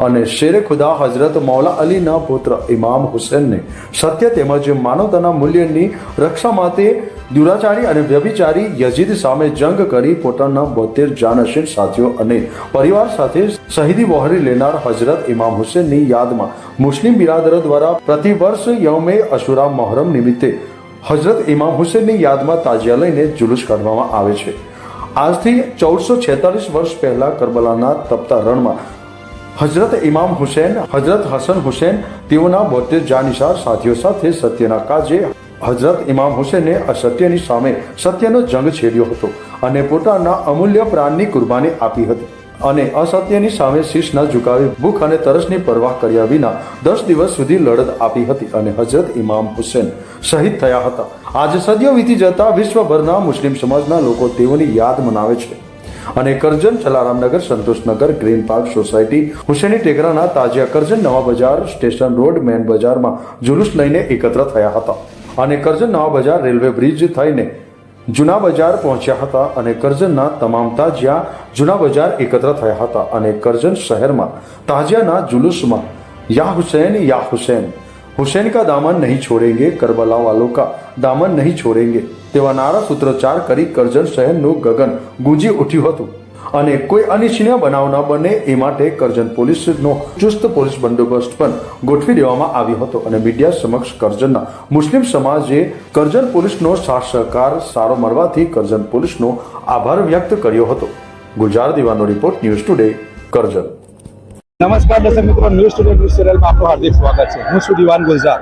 અને શેરે ખુદા હઝરત મૌલા અલીના પુત્ર ઇમામ હુસેનને. સત્ય તેમજ માનવતાના મૂલ્યની રક્ષા માટે દુરાચારી અને વ્યભિચારી યજીદ સામે જંગ કરી પોતાના બોતેર જાનશીન સાથીઓ અને પરિવાર સાથે શહીદી વહોરી લેનાર હઝરત ઇમામ હુસેનની યાદમાં મુસ્લિમ બિરાદર દ્વારા પ્રતિવર્ષ યૌમે અશુરા મોહરમ નિમિત્તે હઝરત ઇમામ હુસેનની યાદમાં તાજિયા લઈને જુલુસ કાઢવામાં આવે છે. આજથી ચૌદસો છેતાલીસ વર્ષ પહેલા કરબલાના તપતા રણમાં હજરત ઇમામ હુસેન હજરત હસન હુસેન તેઓના બોતેર જાનિસાર સાથીઓ સાથે સત્યના કાજે હજરત ઇમામ હુસેને અસત્યની સામે સત્યનો જંગ છેડ્યો હતો અને પોતાના અમૂલ્ય પ્રાણની કુરબાની આપી હતી અને અસત્યની સામે શીશ ન ઝુકાવી, ભૂખ અને તરસની પરવાહ કર્યા વિના દસ દિવસ સુધી લડત આપી હતી અને હજરત ઇમામ હુસેન શહીદ થયા હતા. આજે સદીઓ વીતી જતા વિશ્વભરના મુસ્લિમ સમાજના લોકો તેઓની યાદ મનાવે છે. અને Karjan Jalaramnagar Santoshnagar green park society, Huseni ટેકરાના તાજિયા કરજણ નવા બજાર, સ્ટેશન રોડ, મેન બજારમાં જુલુસ લઈને એકત્ર થયા હતા. અને કરજણ નવા બજાર, રેલવે બ્રિજ થઈને જૂના બજાર પહોંચ્યા હતા અને કરજણના તમામ તાજિયા જૂના બજાર એકત્ર થયા હતા. અને કરજણ શહેરમાં તાજિયાના જુલુસમાં યા હુસૈન યા હુસૈન હુસૈન કા દામન નહીં છોડેંગે કરબલા વાલો કા દામન નહીં છોડેંગે તેવા નારા સૂત્રોચ્ચાર કરી કરજણ શહેરનું ગગન ગુંજી ઉઠ્યું હતું અને કોઈ અનિચ્છનીય બનાવ ન બને એ માટે કરજણ પોલીસનો ચુસ્ત પોલીસ બંદોબસ્ત પણ ગોઠવી દેવામાં આવ્યો હતો અને મીડિયા સમક્ષ કરજણના મુસ્લિમ સમાજે કરજણ પોલીસનો સાથ સહકાર સારો મળવાથી કરજણ પોલીસનો આભાર વ્યક્ત કર્યો હતો ગુલઝાર દિવાનો રિપોર્ટ ન્યૂઝ ટુડે કરજણ નમસ્કાર દર્શક મિત્રો, ન્યૂઝ ટુડે ન્યૂઝ સિરિયલમાં આપનું હાર્દિક સ્વાગત છે. હું છું દિવાન ગુલઝાર.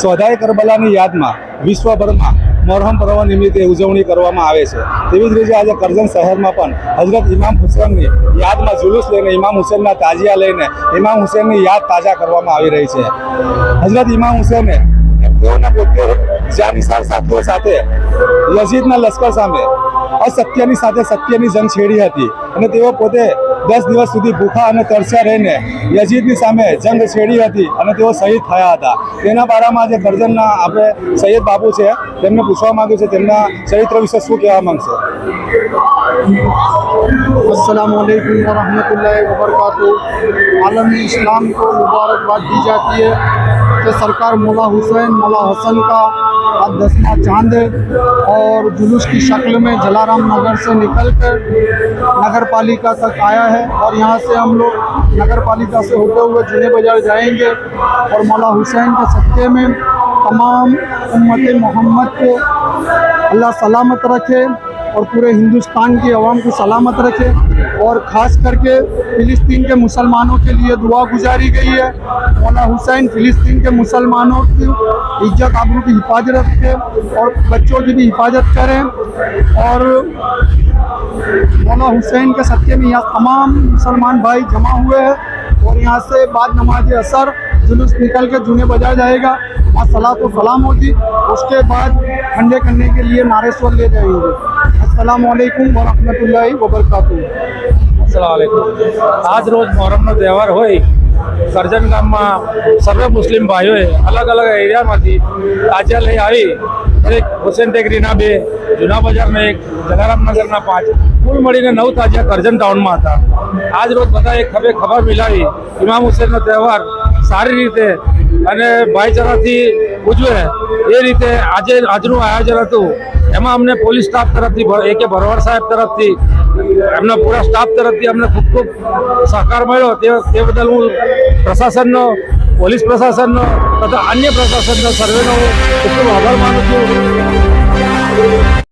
સ્વધાય કરબલાની યાદમાં વિશ્વભરમાં મોહરમ પર્વ નિમિત્તે ઉજવણી કરવામાં આવે છે. તેવી જ રીતે આજે કરજણ શહેરમાં પણ હજરત ઇમામ હુસેનની યાદમાં જુલુસ લઈને, ઇમામ હુસેનના તાજિયા લઈને ઇમામ હુસેનની યાદ તાજા કરવામાં આવી રહી છે. હજરત ઇમામ હુસેને તેઓના પોતે જાનિસાર સાથે યઝીદના લશ્કર સામે અસત્યની સાથે સત્યની જંગ છેડી હતી અને તેઓ પોતે દસ દિવસ સુધી ભૂખા અને તરસ્યા રહીને યઝીદની સામે જંગ છેડી હતી અને તેઓ શહીદ થયા હતા તેના બારામાં આજે કરજણના આપણે સૈયદ બાબુ છે તેમને પૂછવા માંગ્યું છે તેમના ચરિત્ર વિશે શું કહેવા માંગશે अस्सलाम वालेकुम वरहमतुल्लाहि वबरकातुहू आलम इस्लाम को मुबारकबाद दी जाती है कि सरकार मौला हुसैन मौला हसन का اب دسواں چاند ہے اور جلوس کی شکل میں جلارام نگر سے نکل کر نگر پالیکا تک آیا ہے اور یہاں سے ہم لوگ نگر پالیکا سے ہوتے ہوئے جنہیں بازار جائیں گے اور مولا حسین کے صدقے میں تمام امت محمد کو اللہ سلامت رکھے اور پورے ہندوستان کی عوام کو سلامت رکھے اور خاص کر کے فلسطین کے مسلمانوں کے لیے دعا گزاری گئی ہے۔ مولا حسین فلسطین کے مسلمانوں کی عزت آبرو کی حفاظت رکھے اور بچوں کی بھی حفاظت کریں۔ اور مولا حسین کے صدقے میں یہاں تمام مسلمان بھائی جمع ہوئے ہیں اور یہاں سے بعد نماز اثر جلوس نکل کے جنے بجا جائے گا۔ وہاں صلاح و سلام ہوگی، اس کے بعد ٹھنڈے کرنے کے لیے نارے سور لے جائیں گے۔ અસલામ આજ રોજ મોહરમનો તહેવાર હોય, કરજણ ગામમાં સર્વે મુસ્લિમ ભાઈઓએ અલગ અલગ એરિયામાંથી તાજિયા લઈ આવી એક હુસેન ટેકરીના બે, જૂના બજારના એક જલારામનગરના પાંચ, કુલ મળીને નવ તાજિયા કરજણ ટાઉનમાં હતા. આજ રોજ બધા એક ખભે ખબર મિલાવી, ઇમામ હુસેનનો તહેવાર સારી રીતે અને ભાઈચારાથી ઉજવે એ રીતે આજે આજનું આયોજન હતું. એમાં અમને પોલીસ સ્ટાફ તરફથી એ કે ભરવાડ સાહેબ તરફથી, એમના પૂરા સ્ટાફ તરફથી અમને ખૂબ ખૂબ સહકાર મળ્યો. તે તે બદલ હું પ્રશાસનનો, પોલીસ પ્રશાસનનો તથા અન્ય પ્રશાસનનો સર્વેનો હું ખૂબ ખૂબ આભાર માનું છું.